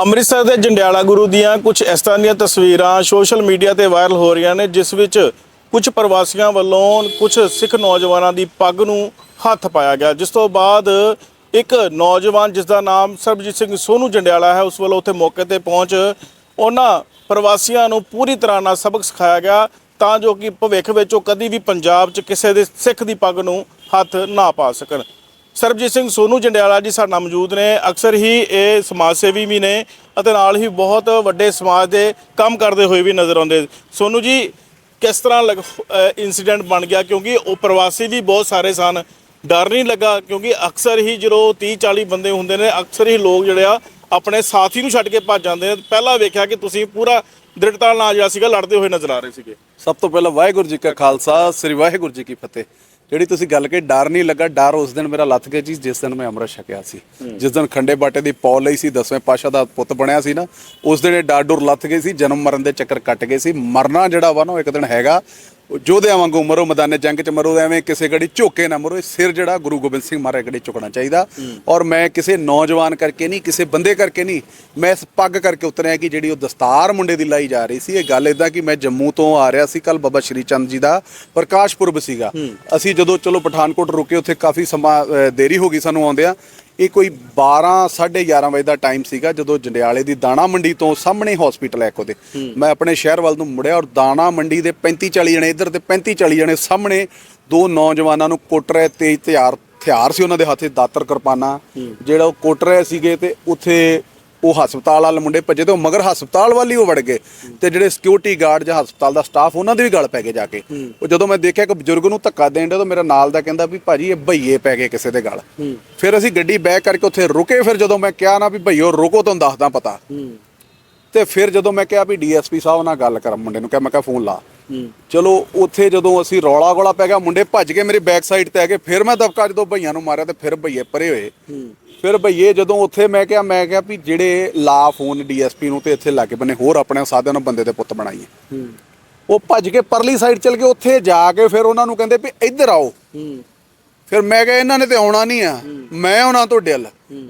ਅੰਮ੍ਰਿਤਸਰ ਦੇ ਜੰਡਿਆਲਾ ਗੁਰੂ ਦੀਆਂ ਕੁਝ ਇਸ ਤਰ੍ਹਾਂ ਦੀਆਂ ਤਸਵੀਰਾਂ ਸੋਸ਼ਲ ਮੀਡੀਆ ਤੇ ਵਾਇਰਲ ਹੋ ਰਹੀਆਂ ਨੇ, ਜਿਸ ਵਿੱਚ ਕੁਝ ਪ੍ਰਵਾਸੀਆਂ ਵੱਲੋਂ ਕੁਝ ਸਿੱਖ ਨੌਜਵਾਨਾਂ ਦੀ ਪੱਗ ਨੂੰ ਹੱਥ ਪਾਇਆ ਗਿਆ। ਜਿਸ ਤੋਂ ਬਾਅਦ ਇੱਕ ਨੌਜਵਾਨ ਜਿਸ ਦਾ ਨਾਮ ਸਰਬਜੀਤ ਸਿੰਘ ਸੋਨੂ ਜੰਡਿਆਲਾ ਹੈ, ਉਸ ਵੱਲੋਂ ਉੱਥੇ ਮੌਕੇ ਤੇ ਪਹੁੰਚ ਉਹਨਾਂ ਪ੍ਰਵਾਸੀਆਂ ਨੂੰ ਪੂਰੀ ਤਰ੍ਹਾਂ ਨਾਲ ਸਬਕ ਸਿਖਾਇਆ ਗਿਆ, ਤਾਂ ਜੋ ਕਿ ਭਵਿੱਖ ਵਿੱਚ ਉਹ ਕਦੀ ਵੀ ਪੰਜਾਬ 'ਚ ਕਿਸੇ ਦੇ ਸਿੱਖ ਦੀ ਪੱਗ ਨੂੰ ਹੱਥ ਨਾ ਪਾ ਸਕਣ। ਸਰਬਜੀਤ ਸਿੰਘ ਸੋਨੂ ਜੰਡਿਆਲਾ ਜੀ ਸਾਡੇ ਨਾਲ ਮੌਜੂਦ ਨੇ। ਅਕਸਰ ਹੀ ਇਹ ਸਮਾਜ ਸੇਵੀ ਵੀ ਨੇ ਅਤੇ ਨਾਲ ਹੀ ਬਹੁਤ ਵੱਡੇ ਸਮਾਜ ਦੇ ਕੰਮ ਕਰਦੇ ਹੋਏ ਵੀ ਨਜ਼ਰ ਆਉਂਦੇ। ਸੋਨੂ ਜੀ, ਕਿਸ ਤਰ੍ਹਾਂ ਇਨਸੀਡੈਂਟ ਬਣ ਗਿਆ? ਕਿਉਂਕਿ ਉਹ ਪ੍ਰਵਾਸੀ ਵੀ ਬਹੁਤ ਸਾਰੇ ਸਨ। ਡਰ ਨਹੀਂ ਲੱਗਾ, ਕਿਉਂਕਿ ਅਕਸਰ ਹੀ ਜਦੋਂ 30 40 ਬੰਦੇ ਹੁੰਦੇ ਨੇ, ਅਕਸਰ ਹੀ ਲੋਕ ਜਿਹੜੇ ਆ ਆਪਣੇ ਸਾਥੀ ਨੂੰ ਛੱਡ ਕੇ ਭੱਜ ਜਾਂਦੇ ਨੇ। ਪਹਿਲਾਂ ਵੇਖਿਆ ਕਿ ਤੁਸੀਂ ਪੂਰਾ ਦ੍ਰਿੜਤਾ ਨਾਲ ਜਿਹੜਾ ਸੀਗਾ ਲੜਦੇ ਹੋਏ ਨਜ਼ਰ ਆ ਰਹੇ ਸੀਗੇ। ਸਭ ਤੋਂ ਪਹਿਲਾਂ ਵਾਹਿਗੁਰੂ ਜੀ ਕਾ ਖਾਲਸਾ, ਸ੍ਰੀ ਵਾਹਿਗੁਰੂ ਜੀ ਕੀ ਫਤਿਹ। ਜਿਹੜੀ ਤੁਸੀਂ ਗੱਲ ਕਹੀ ਡਰ ਨਹੀਂ ਲੱਗਾ। ਡਰ ਉਸ ਦਿਨ ਮੇਰਾ ਲੱਥ ਗਿਆ ਜੀ ਜਿਸ ਦਿਨ ਮੈਂ ਅੰਮ੍ਰਿਤ ਛਕਿਆ ਸੀ। ਜਿਸ ਦਿਨ ਖੰਡੇ ਬਾਟੇ ਦੀ ਪੌਲ ਲਈ ਸੀ ਦਸਵੇਂ ਪਾਸ਼ਾ ਦਾ ਪੁੱਤ ਬਣਿਆ ਸੀ ਨਾ ਉਸ ਦਿਨ ਇਹ ਡਰ ਡੁਰ ਲੱਥ ਗਈ ਸੀ ਜਨਮ ਮਰਨ ਦੇ ਚੱਕਰ ਕੱਟ ਗਏ ਸੀ। ਮਰਨਾ ਜਿਹੜਾ ਵਾ ਨਾ ਇੱਕ ਦਿਨ ਹੈਗਾ। ਯੋਧਿਆਂ ਵਾਂਗੂ ਮਰੋ ਮੈਦਾਨੇ ਜੰਗ ਚ ਮਰੋ ਐਵੇਂ ਕਿਸੇ ਗੜੀ ਝੋਕੇ ਨਾ ਮਰੋ ਇਹ ਸਿਰ ਜਿਹੜਾ ਗੁਰੂ ਗੋਬਿੰਦ ਸਿੰਘ ਮਹਾਰਾਜ ਗੜੀ ਝੁਕਣਾ ਚਾਹੀਦਾ। ਔਰ ਮੈਂ ਕਿਸੇ ਨੌਜਵਾਨ ਕਰਕੇ ਨਹੀਂ ਕਿਸੇ ਬੰਦੇ ਕਰਕੇ ਨਹੀਂ ਮੈਂ ਇਸ ਪੱਗ ਕਰਕੇ ਉਤਰਿਆ ਕਿ ਜਿਹੜੀ ਉਹ ਦਸਤਾਰ ਮੁੰਡੇ ਦੀ ਲਾਈ ਜਾ ਰਹੀ ਸੀ ਇਹ ਗੱਲ ਇਦਾਂ ਕਿ ਮੈਂ ਜੰਮੂ ਤੋਂ ਆ ਰਿਹਾ ਸੀ ਕੱਲ ਬਾਬਾ ਸ਼੍ਰੀ ਚੰਦ ਜੀ ਦਾ ਪ੍ਰਕਾਸ਼ ਪੁਰਬ ਸੀਗਾ। ਅਸੀਂ ਜਦੋਂ ਚਲੋ ਪਠਾਨਕੋਟ ਰੁਕੇ ਉੱਥੇ ਕਾਫੀ ਸਮਾਂ ਅ, ਦੇਰੀ ਹੋ ਗਈ ਸਾਨੂੰ ਆਉਂਦਿਆਂ ਇਹ ਕੋਈ 12 11:30 ਵਜੇ ਦਾ ਟਾਈਮ ਸੀਗਾ ਜਦੋਂ ਜੰਡਿਆਲੇ ਦੀ ਦਾਣਾ ਮੰਡੀ ਤੋਂ ਸਾਹਮਣੇ ਹਸਪੀਟਲ ਹੈ ਉਹਦੇ। ਮੈਂ ਆਪਣੇ ਸ਼ਹਿਰ ਵੱਲ ਨੂੰ ਮੁੜਿਆ ਔਰ ਦਾਣਾ ਮੰਡੀ ਦੇ 35 40 ਜਣੇ ਇੱਧਰ ਤੇ 35 40 ਜਣੇ ਸਾਹਮਣੇ ਦੋ ਨੌਜਵਾਨਾਂ ਨੂੰ ਕੁੱਟ ਰਹੇ ਤੇਜ਼ ਹਥਿਆਰ ਹਥਿਆਰ ਸੀ ਉਹਨਾਂ ਦੇ ਹੱਥੇ ਦਾਤਰ ਕਿਰਪਾਨਾਂ ਜਿਹੜਾ ਉਹ ਕੁੱਟ ਰਹੇ ਸੀਗੇ ਤੇ ਉੱਥੇ ਉਹ ਹਸਪਤਾਲ ਵਾਲੇ ਮੁੰਡੇ ਭੱਜੇ ਤੇ ਉਹ ਮਗਰ ਹਸਪਤਾਲ ਵੱਲ ਹੀ ਉਹ ਵੜ ਗਏ। ਤੇ ਜਿਹੜੇ ਸਿਕਿਉਰਿਟੀ ਗਾਰਡ ਜਾਂ ਹਸਪਤਾਲ ਦਾ ਸਟਾਫ ਉਹਨਾਂ ਦੇ ਵੀ ਗਲ ਪੈ ਗਏ ਜਾ ਕੇ। ਉਹ ਜਦੋਂ ਮੈਂ ਦੇਖਿਆ ਕਿ ਬਜ਼ੁਰਗ ਨੂੰ ਧੱਕਾ ਦੇਣ ਦੇ ਤਾਂ ਮੇਰਾ ਨਾਲ ਦਾ ਕਹਿੰਦਾ ਵੀ ਭਾਜੀ ਇਹ ਭਈਏ ਪੈ ਗਏ ਕਿਸੇ ਦੇ ਗਲ। ਫਿਰ ਅਸੀਂ ਗੱਡੀ ਬੈਕ ਕਰਕੇ ਉੱਥੇ ਰੁਕੇ, ਫਿਰ ਜਦੋਂ ਮੈਂ ਕਿਹਾ ਨਾ ਵੀ ਭਈਓ ਰੁਕੋ, ਤੁਹਾਨੂੰ ਦੱਸਦਾ ਪਤਾ। ਤੇ ਫਿਰ ਜਦੋਂ ਮੈਂ ਕਿਹਾ ਵੀ ਡੀਐਸਪੀ ਸਾਹਿਬ ਨਾਲ ਗੱਲ ਕਰਾਂ ਮੁੰਡੇ ਨੂੰ, ਕਿਹਾ ਮੈਂ ਕਿਹਾ ਫੋਨ ਲਾ। ਚਲੋ ਉੱਥੇ ਜਦੋਂ ਅਸੀਂ ਰੌਲਾ ਗੋਲਾ ਪੈ ਗਿਆ ਮੁੰਡੇ ਭੱਜ ਕੇ ਮੇਰੇ ਬੈਕ ਸਾਈਡ ਤੇ ਆ ਗਏ ਫਿਰ ਮੈਂ ਦਬਕਾ ਜਦੋਂ ਭਈਆਂ ਨੂੰ ਮਾਰਿਆ ਤੇ ਫਿਰ ਭਈਏ ਪਰੇ ਹੋਏ। ਫਿਰ ਭਈਏ ਜਦੋਂ ਉੱਥੇ ਮੈਂ ਕਿਹਾ ਮੈਂ ਕਿਹਾ ਵੀ ਜਿਹੜੇ ਲਾ ਫੋਨ ਡੀਐਸਪੀ ਨੂੰ ਤੇ ਇੱਥੇ ਲਾਗੇ ਬੰਨੇ ਹੋਰ ਆਪਣੇ ਸਾਧਿਆਂ ਨੂੰ ਬੰਦੇ ਦੇ ਪੁੱਤ ਬਣਾਈਏ। ਉਹ ਭੱਜ ਕੇ ਪਰਲੀ ਸਾਈਡ ਚਲ ਗਏ ਉੱਥੇ ਜਾ ਕੇ ਫਿਰ ਉਹਨਾਂ ਨੂੰ ਕਹਿੰਦੇ ਵੀ ਇੱਧਰ ਆਓ। ਫਿਰ ਮੈਂ ਕਿਹਾ ਇਹਨਾਂ ਨੇ ਤੇ ਆਉਣਾ ਨਹੀਂ ਆ ਮੈਂ ਉਹਨਾਂ ਤੋਂ ਡਿੱਲ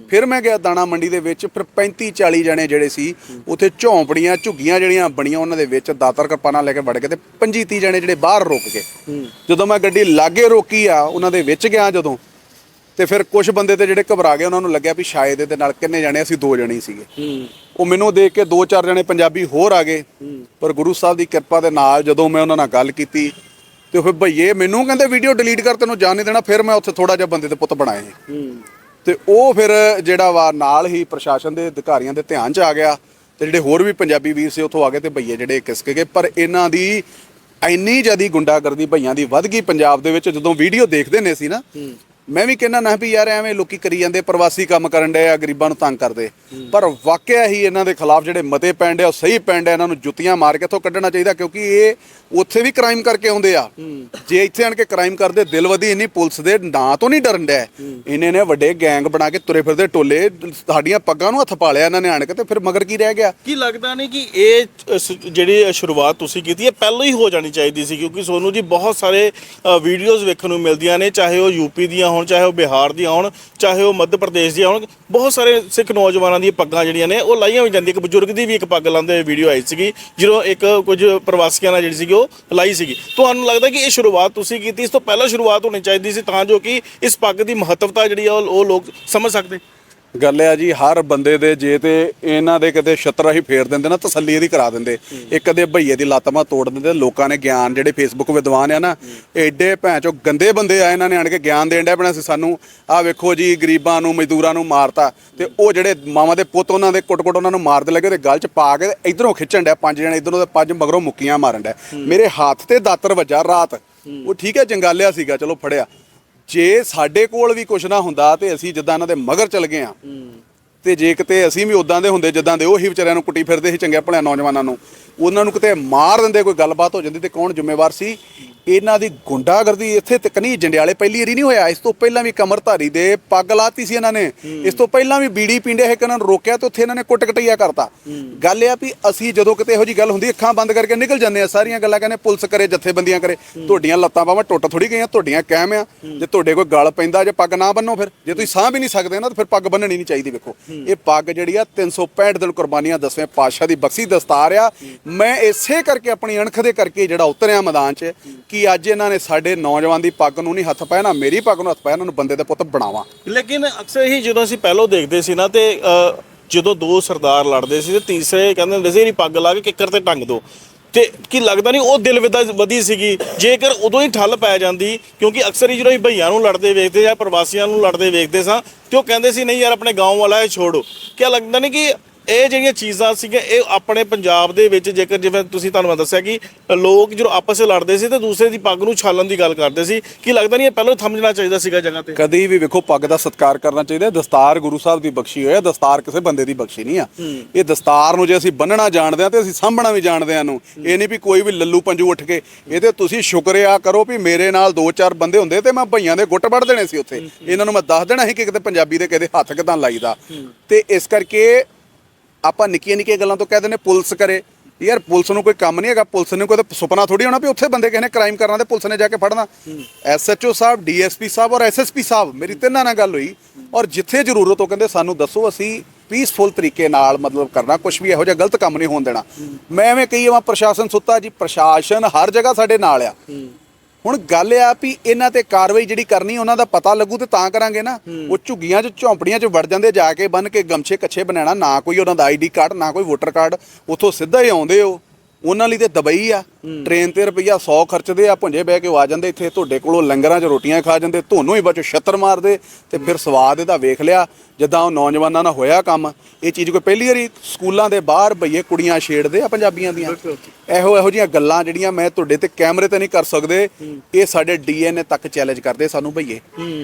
ਫਿਰ ਮੈਂ ਗਿਆ ਦਾਣਾ ਮੰਡੀ ਦੇ ਵਿੱਚ ਫਿਰ 35 40 ਜਣੇ ਜਿਹੜੇ ਸੀ ਉੱਥੇ ਝੌਂਪੜੀਆਂ ਝੁੱਗੀਆਂ ਜਿਹੜੀਆਂ ਬਣੀਆਂ ਉਹਨਾਂ ਦੇ ਵਿੱਚ ਦਾਤਰ ਕਿਰਪਾਨਾਂ ਲੈ ਕੇ ਵੜ ਗਏ ਤੇ 25 30 ਜਣੇ ਜਿਹੜੇ ਬਾਹਰ ਰੁਕ ਗਏ। ਜਦੋਂ ਮੈਂ ਗੱਡੀ ਲਾਗੇ ਰੋਕੀ ਆ ਉਹਨਾਂ ਦੇ ਵਿੱਚ ਗਿਆ ਜਦੋਂ ਤੇ ਫਿਰ ਕੁਝ ਬੰਦੇ ਤੇ ਜਿਹੜੇ ਘਬਰਾ ਗਏ ਉਹਨਾਂ ਨੂੰ ਲੱਗਿਆ ਵੀ ਸ਼ਾਇਦ ਇਹਦੇ ਨਾਲ ਕਿੰਨੇ ਜਣੇ ਅਸੀਂ ਦੋ ਜਣੇ ਹੀ ਸੀਗੇ। ਉਹ ਮੈਨੂੰ ਦੇਖ ਕੇ ਦੋ ਚਾਰ ਜਣੇ ਪੰਜਾਬੀ ਹੋਰ ਆ ਗਏ ਪਰ ਗੁਰੂ ਸਾਹਿਬ ਦੀ ਕਿਰਪਾ ਦੇ ਨਾਲ ਜਦੋਂ ਮੈਂ ਉਹਨਾਂ ਨਾਲ ਗੱਲ ਕੀਤੀ ਤੇ ਫਿਰ ਭਈਏ ਮੈਨੂੰ ਕਹਿੰਦੇ ਵੀਡੀਓ ਡਿਲੀਟ ਕਰ ਤੈਨੂੰ ਜਾਣ ਨਹੀਂ ਦੇਣਾ ਫਿਰ ਮੈਂ ਉੱਥੇ ਥੋੜਾ ਜਿਹਾ ਬੰਦੇ ਦੇ ਪੁੱਤ ਬਣਾਏ। ਤੇ ਉਹ ਫਿਰ ਜਿਹੜਾ ਵਾ ਨਾਲ ਹੀ ਪ੍ਰਸ਼ਾਸਨ ਦੇ ਅਧਿਕਾਰੀਆਂ ਦੇ ਧਿਆਨ 'ਚ ਆ ਗਿਆ ਤੇ ਜਿਹੜੇ ਹੋਰ ਵੀ ਪੰਜਾਬੀ ਵੀਰ ਸੀ ਉੱਥੋਂ ਆ ਗਏ ਤੇ ਭਈਏ ਜਿਹੜੇ ਕਿਸਕ ਗਏ। ਪਰ ਇਹਨਾਂ ਦੀ ਇੰਨੀ ਜਿਆਦੀ ਗੁੰਡਾਗਰਦੀ ਭਈਆਂ ਦੀ ਵੱਧ ਗਈ ਪੰਜਾਬ ਦੇ ਵਿੱਚ। ਜਦੋਂ ਵੀਡੀਓ ਦੇਖਦੇ ਨੇ ਸੀ ਨਾ ਮੈਂ ਵੀ ਕਹਿੰਦਾ ਨਾ ਵੀ ਯਾਰ ਐਵੇਂ ਲੋਕੀ ਕਰੀ ਜਾਂਦੇ, ਪ੍ਰਵਾਸੀ ਕੰਮ ਕਰਨ ਡਏ ਆ, ਗਰੀਬਾਂ ਨੂੰ ਤੰਗ ਕਰਦੇ। ਪਰ ਵਾਕਿਆ ਹੀ ਇਹਨਾਂ ਦੇ ਖਿਲਾਫ ਜਿਹੜੇ ਮਤੇ ਪੈਂਦੇ ਆ, ਉਹ ਸਹੀ ਪੈਂਦੇ ਇਹਨਾਂ ਨੂੰ ਜੁੱਤੀਆਂ ਮਾਰ ਕੇ ਇੱਥੋਂ ਕੱਢਣਾ ਚਾਹੀਦਾ, ਕਿਉਂਕਿ ਇਹ ਉੱਥੇ ਵੀ ਕ੍ਰਾਈਮ ਕਰਕੇ ਆਉਂਦੇ ਆ। ਜੇ ਇੱਥੇ ਆਣ ਕੇ ਕ੍ਰਾਈਮ ਕਰਦੇ ਦਿਲਵਦੀ ਇੰਨੀ ਪੁਲਿਸ ਦੇ ਨਾਂ ਤੋਂ ਨਹੀਂ ਡਰਨ ਡਿਆ ਇਹਨੇ ਨੇ ਵੱਡੇ ਗੈਂਗ ਬਣਾ ਕੇ ਤੁਰੇ ਫਿਰਦੇ ਟੋਲੇ, ਸਾਡੀਆਂ ਪੱਗਾਂ ਨੂੰ ਹੱਥ ਪਾ ਲਿਆ ਇਹਨਾਂ ਨੇ ਆਣ ਕੇ ਤੇ ਫਿਰ ਮਗਰ ਕੀ ਰਹਿ ਗਿਆ? ਕੀ ਲੱਗਦਾ ਨਹੀਂ ਕਿ ਇਹ ਸ- ਜਿਹੜੀ ਸ਼ੁਰੂਆਤ ਤੁਸੀਂ ਕੀਤੀ ਹੈ, ਪਹਿਲਾਂ ਹੀ ਹੋ ਜਾਣੀ ਚਾਹੀਦੀ ਸੀ, ਕਿਉਂਕਿ ਸੋਨੂੰ ਜੀ ਬਹੁਤ ਸਾਰੇ ਵੀਡੀਓਜ਼ ਵੇਖਣ ਨੂੰ ਮਿਲਦੀਆਂ ਨੇ, ਚਾਹੇ ਉਹ ਯੂਪੀ ਦੀਆਂ ਹੋਣ, ਚਾਹੇ ਉਹ ਬਿਹਾਰ ਦੀ ਆਉਣ, ਚਾਹੇ ਉਹ ਮੱਧ ਪ੍ਰਦੇਸ਼ ਦੀਆਂ ਆਉਣ, ਬਹੁਤ ਸਾਰੇ ਸਿੱਖ ਨੌਜਵਾਨਾਂ ਦੀਆਂ ਪੱਗਾਂ ਜਿਹੜੀਆਂ ਨੇ, ਉਹ ਲਾਈਆਂ ਵੀ ਜਾਂਦੀਆਂ। ਇੱਕ ਬਜ਼ੁਰਗ ਦੀ ਵੀ ਇੱਕ ਪੱਗ ਲਾਉਂਦੇ ਹੋਏ ਵੀਡੀਓ ਆਈ ਸੀਗੀ, ਜਦੋਂ ਇੱਕ ਕੁਝ ਪ੍ਰਵਾਸੀਆਂ ਨਾਲ ਜਿਹੜੀ ਸੀਗੀ, ਉਹ ਲਾਈ ਸੀਗੀ। ਤੁਹਾਨੂੰ ਲੱਗਦਾ ਕਿ ਇਹ ਸ਼ੁਰੂਆਤ ਤੁਸੀਂ ਕੀਤੀ? ਇਸ ਤੋਂ ਪਹਿਲਾਂ ਸ਼ੁਰੂਆਤ ਹੋਣੀ ਚਾਹੀਦੀ ਸੀ ਤਾਂ ਜੋ ਕਿ ਇਸ ਪੱਗ ਦੀ ਮਹੱਤਵਤਾ ਜਿਹੜੀ ਆ, ਉਹ ਉਹ ਲੋਕ ਸਮਝ ਸਕਦੇ। ਗੱਲ ਆ ਜੀ ਹਰ ਬੰਦੇ ਦੇ ਜੇ ਤੇ ਇਹਨਾਂ ਦੇ ਕਿਤੇ ਛਤਰਾ ਹੀ ਫੇਰ ਦਿੰਦੇ ਨਾ ਤਸੱਲੀ ਇਹਦੀ ਕਰਾ ਦਿੰਦੇ। ਇੱਕ ਕਦੇ ਭਈਏ ਦੀ ਲੱਤ ਮਾ ਤੋੜ ਦਿੰਦੇ ਲੋਕਾਂ ਨੇ ਗਿਆਨ ਜਿਹੜੇ ਫੇਸਬੁੱਕ ਵਿਦਵਾਨ ਆ ਨਾ ਐਡੇ ਭੈਂਚੋ ਗੰਦੇ ਬੰਦੇ ਆ ਇਹਨਾਂ ਨੇ ਆਣ ਕੇ ਗਿਆਨ ਦੇਣ ਡਿਆ ਬਣਾ ਸੀ ਸਾਨੂੰ ਆਹ ਵੇਖੋ ਜੀ ਗਰੀਬਾਂ ਨੂੰ ਮਜ਼ਦੂਰਾਂ ਨੂੰ ਮਾਰਤਾ। ਤੇ ਉਹ ਜਿਹੜੇ ਮਾਵਾਂ ਦੇ ਪੁੱਤ ਉਹਨਾਂ ਦੇ ਕੁੱਟ-ਕੁੱਟ ਉਹਨਾਂ ਨੂੰ ਮਾਰਦੇ ਲੱਗੇ ਤੇ ਗਲ 'ਚ ਪਾ ਕੇ ਇਧਰੋਂ ਖਿੱਚਣ ਡਿਆ ਪੰਜ ਜਣੇ ਇਧਰੋਂ ਤੇ ਪੰਜ ਮਗਰੋਂ ਮੁੱਕੀਆਂ ਮਾਰਨ ਡਿਆ। ਮੇਰੇ ਹੱਥ ਤੇ ਦਾਤਰ ਵੱਜਾ ਰਾਤ। ਉਹ ਠੀਕ ਹੈ ਜੰਗਾਲਿਆ ਸੀਗਾ ਚਲੋ ਫੜਿਆ। ਜੇ ਸਾਡੇ ਕੋਲ ਵੀ ਕੁਛ ਨਾ ਹੁੰਦਾ ਤੇ ਅਸੀਂ ਜਿੱਦਾਂ ਇਹਨਾਂ ਦੇ ਮਗਰ ਚਲ ਗਏ ਆ ਤੇ ਜੇ ਕਿਤੇ ਅਸੀਂ ਵੀ ਉਦਾਂ ਦੇ ਹੁੰਦੇ ਜਿੱਦਾਂ ਦੇ ਉਹੀ ਵਿਚਾਰਿਆਂ ਨੂੰ ਕੁੱਟੀ ਫਿਰਦੇ ਸੀ ਚੰਗੇ ਭਲਿਆ ਨੌਜਵਾਨਾਂ ਨੂੰ ਉਹਨਾਂ ਨੂੰ ਕਿਤੇ ਮਾਰ ਦਿੰਦੇ ਕੋਈ ਗੱਲਬਾਤ ਹੋ ਜਾਂਦੀ ਤੇ ਕੌਣ ਜ਼ਿੰਮੇਵਾਰ ਸੀ? ਇਹਨਾਂ ਦੀ ਗੁੰਡਾਗਰਦੀ ਇੱਥੇ ਤੱਕ ਨਹੀਂ ਜੰਡਿਆਲੇ ਪਹਿਲੀ ਵਾਰੀ ਨਹੀਂ ਹੋਇਆ। ਇਸ ਤੋਂ ਪਹਿਲਾਂ ਵੀ ਕਮਰਧਾਰੀ ਦੇ ਪੱਗ ਲਾਤੀ ਸੀ ਇਹਨਾਂ ਨੇ। ਇਸ ਤੋਂ ਪਹਿਲਾਂ ਵੀ ਬੀੜੀ ਪੀਂਦੇ ਹੈ ਇਹਨਾਂ ਨੂੰ ਰੋਕਿਆ ਤੇ ਉੱਥੇ ਇਹਨਾਂ ਨੇ ਕੁੱਟ ਕਟਈਆ ਕਰਤਾ ਗੱਲ ਇਹ ਆ ਵੀ ਅਸੀਂ ਜਦੋਂ ਕਿਤੇ ਇਹੋ ਜੀ ਗੱਲ ਹੁੰਦੀ ਅੱਖਾਂ ਬੰਦ ਕਰਕੇ ਨਿਕਲ ਜਾਂਦੇ ਆ। ਸਾਰੀਆਂ ਗੱਲਾਂ ਕਹਿੰਦੇ ਪੁਲਿਸ ਕਰੇ ਜਥੇਬੰਦੀਆਂ ਕਰੇ। ਤੁਹਾਡੀਆਂ ਲੱਤਾਂ ਬਾਹਾਂ ਟੁੱਟ ਥੋੜੀ ਗਈਆਂ ਤੁਹਾਡੀਆਂ ਕਾਇਮ ਆ। ਜੇ ਤੁਹਾਡੇ ਕੋਈ ਗਲ ਪੈਂਦਾ ਜੇ ਪੱਗ ਨਾ ਬੰਨੋ ਫਿਰ। ਜੇ ਤੁਸੀਂ ਸਾਹ ਵੀ ਨਹੀਂ ਸਕਦੇ ਨਾ ਤਾਂ ਫਿਰ ਪੱਗ ਬੰਨਣੀ ਨਹੀਂ ਚਾਹੀਦੀ ਵੇਖੋ। ਇਹ ਪੱਗ ਜਿਹੜੀ ਆ 365 ਦਿਨ ਕੁਰਬਾਨੀਆਂ ਦਸਵੇਂ ਪਾਤਸ਼ਾਹ ਦੀ ਬਖਸ਼ੀ ਦਸਤਾਰ ਆ। ਮੈਂ ਇਸੇ ਕਰਕੇ ਆਪਣੀ ਅਣਖ ਦੇ ਕਰਕੇ ਜਿਹੜਾ ਉਤਰਿਆ ਮੈਦਾਨ 'ਚ ਕਿ ਅੱਜ ਇਹਨਾਂ ਨੇ ਸਾਡੇ ਨੌਜਵਾਨ ਦੀ ਪੱਗ ਨੂੰ ਨਹੀਂ ਹੱਥ ਪਾਇਆ, ਨਾ ਮੇਰੀ ਪੱਗ ਨੂੰ ਹੱਥ ਪਾਇਆ, ਇਹਨਾਂ ਨੂੰ ਬੰਦੇ ਦੇ ਪੁੱਤ ਬਣਾਵਾ। ਲੇਕਿਨ ਅਕਸਰ ਹੀ ਜਦੋਂ ਅਸੀਂ ਪਹਿਲਾਂ ਦੇਖਦੇ ਸੀ ਨਾ, ਤੇ ਜਦੋਂ ਦੋ ਸਰਦਾਰ ਲੜਦੇ ਸੀ ਤੇ ਤੀਸਰੇ ਕਹਿੰਦੇ ਹੁੰਦੇ ਸੀ, ਇਹਦੀ ਪੱਗ ਲਾ ਕੇ ਕਿੱਕਰ ਤੇ ਟੰਗ ਦੋ। ਤੇ ਕੀ ਲੱਗਦਾ ਨਹੀਂ, ਉਹ ਦਿਲ ਵਿਦਾ ਵਧੀ ਸੀਗੀ। ਜੇਕਰ ਉਦੋਂ ਹੀ ਠੱਲ ਪੈ ਜਾਂਦੀ, ਕਿਉਂਕਿ ਅਕਸਰ ਹੀ ਜਦੋਂ ਅਸੀਂ ਭਈਆਂ ਨੂੰ ਲੜਦੇ ਵੇਖਦੇ ਜਾਂ ਪ੍ਰਵਾਸੀਆਂ ਨੂੰ ਲੜਦੇ ਵੇਖਦੇ ਸਾਂ, ਤੇ ਉਹ ਕਹਿੰਦੇ ਸੀ, ਨਹੀਂ ਯਾਰ, ਆਪਣੇ ਗਾਉਂ ਵਾਲਾ ਇਹ ਛੋੜੋ। ਕੀ ਲੱਗਦਾ ਨਹੀਂ ਕਿ ਇਹ ਜਿਹੜੀਆਂ ਚੀਜ਼ਾਂ ਸੀਗੀਆਂ ਇਹ ਆਪਣੇ ਪੰਜਾਬ ਦੇ ਵਿੱਚ ਜੇਕਰ ਜਿਵੇਂ ਤੁਸੀਂ ਤੁਹਾਨੂੰ ਮੈਂ ਦੱਸਿਆ ਕਿ ਲੋਕ ਜਦੋਂ ਆਪਸ ਵਿੱਚ ਲੜਦੇ ਸੀ ਤੇ ਦੂਸਰੇ ਦੀ ਪੱਗ ਨੂੰ ਛਾਲਣ ਦੀ ਗੱਲ ਕਰਦੇ ਸੀ ਕੀ ਲੱਗਦਾ ਨਹੀਂ ਇਹ ਪਹਿਲਾਂ ਥੰਮਣਾ ਚਾਹੀਦਾ ਸੀਗਾ ਜਗ੍ਹਾ ਤੇ? ਕਦੀ ਵੀ ਵੇਖੋ ਪੱਗ ਦਾ ਸਤਿਕਾਰ ਕਰਨਾ ਚਾਹੀਦਾ। ਦਸਤਾਰ ਗੁਰੂ ਸਾਹਿਬ ਦੀ ਬਖਸ਼ੀ ਹੋਇਆ ਦਸਤਾਰ ਕਿਸੇ ਬੰਦੇ ਦੀ ਬਖਸ਼ੀ ਨਹੀਂ ਆ। ਇਹ ਦਸਤਾਰ ਨੂੰ ਜੇ ਅਸੀਂ ਬੰਨਣਾ ਜਾਣਦੇ ਆ ਤੇ ਅਸੀਂ ਸਾਂਭਣਾ ਵੀ ਜਾਣਦੇ ਆ ਨੂੰ ਇਹ ਨਹੀਂ ਵੀ ਕੋਈ ਵੀ ਲੱਲੂ ਪੰਜੂ ਉੱਠ ਕੇ ਇਹਦੇ ਤੁਸੀਂ ਸ਼ੁਕਰਿਆ ਕਰੋ ਵੀ ਮੇਰੇ ਨਾਲ ਦੋ ਚਾਰ ਬੰਦੇ ਹੁੰਦੇ ਤੇ ਮੈਂ ਭਈਆਂ ਦੇ ਗੁੱਟ ਵੱਢ ਦੇਣੇ ਸੀ ਉੱਥੇ। ਇਹਨਾਂ ਨੂੰ ਮੈਂ ਦੱਸ ਦੇਣਾ ਸੀ ਕਿ ਕਿਤੇ ਪੰਜਾਬੀ ਦੇ ਕਿਤੇ ਹੱਥ ਕਿਦਾਂ ਲਾਈਦਾ। ਤੇ ਇਸ ਕਰਕੇ ਆਪਾਂ ਨਿੱਕੀਆਂ ਨਿੱਕੀਆਂ ਗੱਲਾਂ ਤੋਂ ਕਹਿ ਦਿੰਦੇ ਪੁਲਿਸ ਕਰੇ। ਯਾਰ, ਪੁਲਿਸ ਨੂੰ ਕੋਈ ਕੰਮ ਨਹੀਂ ਹੈਗਾ। ਪੁਲਿਸ ਨੂੰ ਕੋਈ ਸੁਪਨਾ ਥੋੜੀ ਹੋਣਾ ਵੀ ਉੱਥੇ ਬੰਦੇ ਕਿਸੇ ਨੇ ਕ੍ਰਾਈਮ ਕਰਨਾ ਤੇ ਪੁਲਿਸ ਨੇ ਜਾ ਕੇ ਫੜਨਾ। ਐਸਐਚਓ ਸਾਹਿਬ ਡੀਐਸਪੀ ਸਾਹਿਬ ਔਰ ਐਸਐਸਪੀ ਸਾਹਿਬ, ਮੇਰੀ ਤਿੰਨਾਂ ਨਾਲ ਗੱਲ ਹੋਈ। ਔਰ ਜਿੱਥੇ ਜ਼ਰੂਰਤ ਉਹ ਕਹਿੰਦੇ, ਸਾਨੂੰ ਦੱਸੋ, ਅਸੀਂ ਪੀਸਫੁਲ ਤਰੀਕੇ ਨਾਲ ਮਤਲਬ ਕਰਨਾ ਕੁਝ ਵੀ ਇਹੋ ਜਿਹਾ ਗਲਤ ਕੰਮ ਨਹੀਂ ਹੋਣ ਦੇਣਾ। ਮੈਂ ਐਵੇਂ ਕਹੀ ਜਾਵਾਂ, ਪ੍ਰਸ਼ਾਸਨ ਸੁੱਤਾ ਜੀ। ਪ੍ਰਸ਼ਾਸਨ ਹਰ ਜਗ੍ਹਾ ਸਾਡੇ ਨਾਲ ਆ। ਹੁਣ ਗੱਲ ਆ ਵੀ ਇਹਨਾਂ ਤੇ ਕਾਰਵਾਈ ਜਿਹੜੀ ਕਰਨੀ ਉਹਨਾਂ ਦਾ ਪਤਾ ਲੱਗੂ ਤੇ ਤਾਂ ਕਰਾਂਗੇ ਨਾ। ਉਹ ਝੁੱਗੀਆਂ 'ਚ ਝੌਂਪੜੀਆਂ 'ਚ ਵੜ ਜਾਂਦੇ ਜਾ ਕੇ ਬੰਨ ਕੇ ਗਮਛੇ ਕੱਛੇ ਬਣਾਣਾ ਨਾ ਕੋਈ ਉਹਨਾਂ ਦਾ ਆਈਡੀ ਕਾਰਡ ਨਾ ਕੋਈ ਵੋਟਰ ਕਾਰਡ। ਉੱਥੋਂ ਸਿੱਧਾ ਹੀ ਆਉਂਦੇ ਹੋ ਉਹਨਾਂ ਲਈ ਤੇ ਦਬਈ ਆ। ਟ੍ਰੇਨ ਤੇ ਰੁਪਈਆ 100 ਖਰਚਦੇ ਆ ਭੁੰਜੇ ਬਹਿ ਕੇ ਆ ਜਾਂਦੇ ਇੱਥੇ। ਤੁਹਾਡੇ ਕੋਲੋਂ ਲੰਗਰਾਂ 'ਚ ਰੋਟੀਆਂ ਖਾ ਜਾਂਦੇ ਤੁਹਾਨੂੰ ਹੀ ਬਚੋ ਛੱਤਰ ਮਾਰਦੇ ਤੇ ਫਿਰ ਸਵਾਦ ਇਹਦਾ ਵੇਖ ਲਿਆ। ਜਦਾਂ ਉਹ ਨੌਜਵਾਨਾਂ ਨਾਲ ਹੋਇਆ ਕੰਮ ਇਹ ਚੀਜ਼ ਕੋਈ ਪਹਿਲੀ ਵਾਰੀ ਸਕੂਲਾਂ ਦੇ ਬਾਹਰ ਭਈਏ ਕੁੜੀਆਂ ਛੇੜਦੇ ਆ ਪੰਜਾਬੀਆਂ ਦੀਆਂ। ਇਹੋ ਇਹੋ ਜੀਆਂ ਗੱਲਾਂ ਜਿਹੜੀਆਂ ਮੈਂ ਤੁਹਾਡੇ ਤੇ ਕੈਮਰੇ ਤੇ ਨਹੀਂ ਕਰ ਸਕਦੇ ਇਹ ਸਾਡੇ ਡੀਐਨਏ ਤੱਕ ਚੈਲੰਜ ਕਰਦੇ ਸਾਨੂੰ ਭਈਏ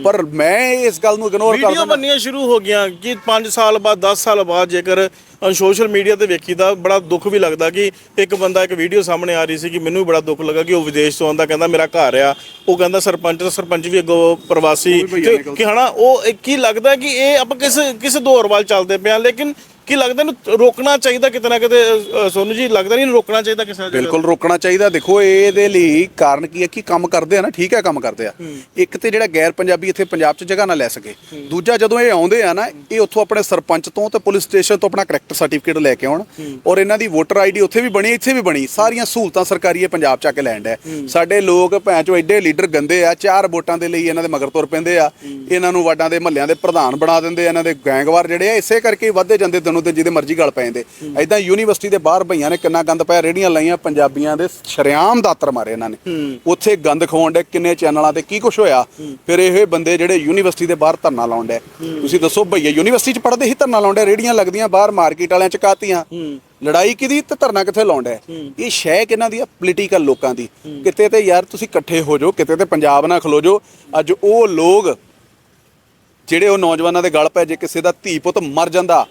ਪਰ ਮੈਂ ਇਸ ਗੱਲ ਨੂੰ ਇਗਨੋਰ ਵੀਡੀਓ ਕਰਦਾ ਬੰਨੀਆਂ ਸ਼ੁਰੂ ਹੋ ਗਈਆਂ ਕਿ 5 ਸਾਲ ਬਾਅਦ 10 ਸਾਲ ਬਾਅਦ ਜੇਕਰ ਸੋਸ਼ਲ ਮੀਡੀਆ ਤੇ ਵੇਖੀਦਾ ਬੜਾ ਦੁੱਖ ਵੀ ਲੱਗਦਾ ਕਿ ਇੱਕ ਬੰਦਾ ਇੱਕ ਵੀਡੀਓ ਸਾਹਮਣੇ ਆ ਰਹੀ ਸੀ ਕਿ ਮੈਨੂੰ ਵੀ ਬੜਾ ਦੁੱਖ ਲੱਗਾ ਕਿ ਉਹ ਵਿਦੇਸ਼ ਤੋਂ ਆਉਂਦਾ ਕਹਿੰਦਾ ਮੇਰਾ ਘਰ ਆ। ਉਹ ਕਹਿੰਦਾ ਸਰਪੰਚ ਤੇ ਸਰਪੰਚ ਵੀ ਅੱਗੋਂ ਪ੍ਰਵਾਸੀ ਕਿ- ਹਨਾ ਉਹ ਕੀ ਲੱਗਦਾ ਕਿ ਇਹ ਆਪਾਂ ਕਿਸ ਕਿਸ ਦੌਰ ਵੱਲ ਚੱਲਦੇ ਪਿਆ ਲੇਕਿਨ ਕੀ ਲੱਗਦਾ ਇਹਨੂੰ ਰੋਕਣਾ ਚਾਹੀਦਾ ਕਿਤੇ ਨਾ ਕਿਤੇ ਅ, ਸੋਨੂੰ ਜੀ ਲੱਗਦਾ ਨਹੀਂ ਇਹਨੂੰ ਰੋਕਣਾ ਚਾਹੀਦਾ ਕਿਸੇ ਜਗ੍ਹਾ? ਬਿਲਕੁਲ ਰੋਕਣਾ ਚਾਹੀਦਾ। ਦੇਖੋ ਇਹਦੇ ਲਈ ਕਾਰਨ ਕੀ ਹੈ ਕਿ ਕੰਮ ਕਰਦੇ ਆ ਨਾ ਠੀਕ ਹੈ ਕੰਮ ਕਰਦੇ ਆ। ਇੱਕ ਤੇ ਜਿਹੜਾ ਗੈਰ ਪੰਜਾਬੀ ਇੱਥੇ ਪੰਜਾਬ 'ਚ ਜਗ੍ਹਾ ਨਾ ਲੈ ਸਕੇ। ਦੂਜਾ ਜਦੋਂ ਇਹ ਆਉਂਦੇ ਆ ਨਾ ਇਹ ਉੱਥੋਂ ਆਪਣੇ ਸਰਪੰਚ ਤੋਂ ਤੇ ਪੁਲਿਸ ਸਟੇਸ਼ਨ ਤੋਂ ਆਪਣਾ ਕਰੈਕਟਰ ਸਰਟੀਫਿਕੇਟ ਲੈ ਕੇ ਆਉਣ। ਔਰ ਇਹਨਾਂ ਦੀ ਵੋਟਰ ਆਈਡੀ ਉੱਥੇ ਵੀ ਬਣੀ ਇੱਥੇ ਵੀ ਬਣੀ। ਸਾਰੀਆਂ ਸਹੂਲਤਾਂ ਸਰਕਾਰੀ ਇਹ ਪੰਜਾਬ 'ਚ ਆ ਕੇ ਲੈਣ ਡਿਆ। ਸਾਡੇ ਲੋਕ ਭੈਣ ਚੋ ਐਡੇ ਲੀਡਰ ਗੰਦੇ ਆ ਚਾਰ ਵੋਟਾਂ ਦੇ ਲਈ ਇਹਨਾਂ ਦੇ ਮਗਰ ਤੁਰ ਪੈਂਦੇ ਆ। ਇਹਨਾਂ ਨੂੰ ਵਾਡਾਂ ਦੇ ਮਹੱਲਿਆਂ ਦੇ ਪ੍ਰਧਾਨ ਬਣਾ ਦਿੰਦੇ ਆ ਇਹਨਾਂ ਦੇ ਗੈਂਗਵਾਰ ਜਿਹੜੇ ਆ ਇਸੇ ਕਰਕੇ ਹੀ ਵੱਧਦੇ ਜਾਂਦੇ ਦਿਨੋਂ ਦਿਨ ਜਿਹਦੇ ਮਰਜ਼ੀ ਗੱਲ ਪੈ ਜਾਂਦੇ। ਐਦਾਂ ਯੂਨੀਵਰਸਿਟੀ ਦੇ ਬਾਹਰ ਭਈਆਂ ਨੇ ਕਿੰਨਾ ਗੰਦ ਪਾਇਆ ਰੇੜੀਆਂ ਲਾਈਆਂ ਪੰਜਾਬੀਆਂ ਦੇ ਸ਼ਰਿਆਮ ਦਾਤਰ ਮਾਰੇ ਇਹਨਾਂ ਨੇ। ਉੱਥੇ ਗੰਦ ਖਵਾਉਣ ਦੇ ਕਿੰਨੇ ਚੈਨਲਾਂ ਤੇ ਕੀ ਕੁਝ ਹੋਇਆ? ਫਿਰ ਇਹ ਬੰਦੇ ਜਿਹੜੇ ਯੂਨੀਵਰਸਿਟੀ ਦੇ ਬਾਹਰ ਧਰਨਾ ਲਾਉਣ ਦੇ ਤੁਸੀਂ ਦੱਸੋ ਭਈਆ ਯੂਨੀਵਰਸਿਟੀ 'ਚ ਪੜ੍ਹਦੇ ਹੀ ਧਰਨਾ ਲਾਉਣ ਦੇ ਰੇੜੀਆਂ ਲੱਗਦੀਆਂ ਬਾਹਰ ਮਾਰਕੀਟ ਵਾਲਿਆਂ 'ਚ ਕਾਤੀਆਂ। ਲੜਾਈ ਕਿਹਦੀ ਤੇ ਧਰਨਾ ਕਿੱਥੇ ਡਿਆ ਇਹ ਸ਼ੈ ਕਿਹਨਾਂ ਦੀ ਆ ਪੋਲੀਟੀਕਲ ਲੋਕਾਂ ਦੀ। ਕਿਤੇ ਤੇ ਯਾਰ ਤੁਸੀਂ ਇਕੱਠੇ ਹੋ ਜਾਓ ਕਿਤੇ ਤੇ ਪੰਜਾਬ ਨਾਲ ਖਲੋ ਜਾਓ। ਅੱਜ ਉਹ ਲੋਕ ਜਿਹੜੇ ਉਹ ਨੌਜਵਾਨਾਂ ਦੇ ਗਲ ਪੈ ਜੇ ਕਿਸੇ ਦਾ ਧੀ ਪੁੱਤ ਮਰ ਜਾਂਦਾ।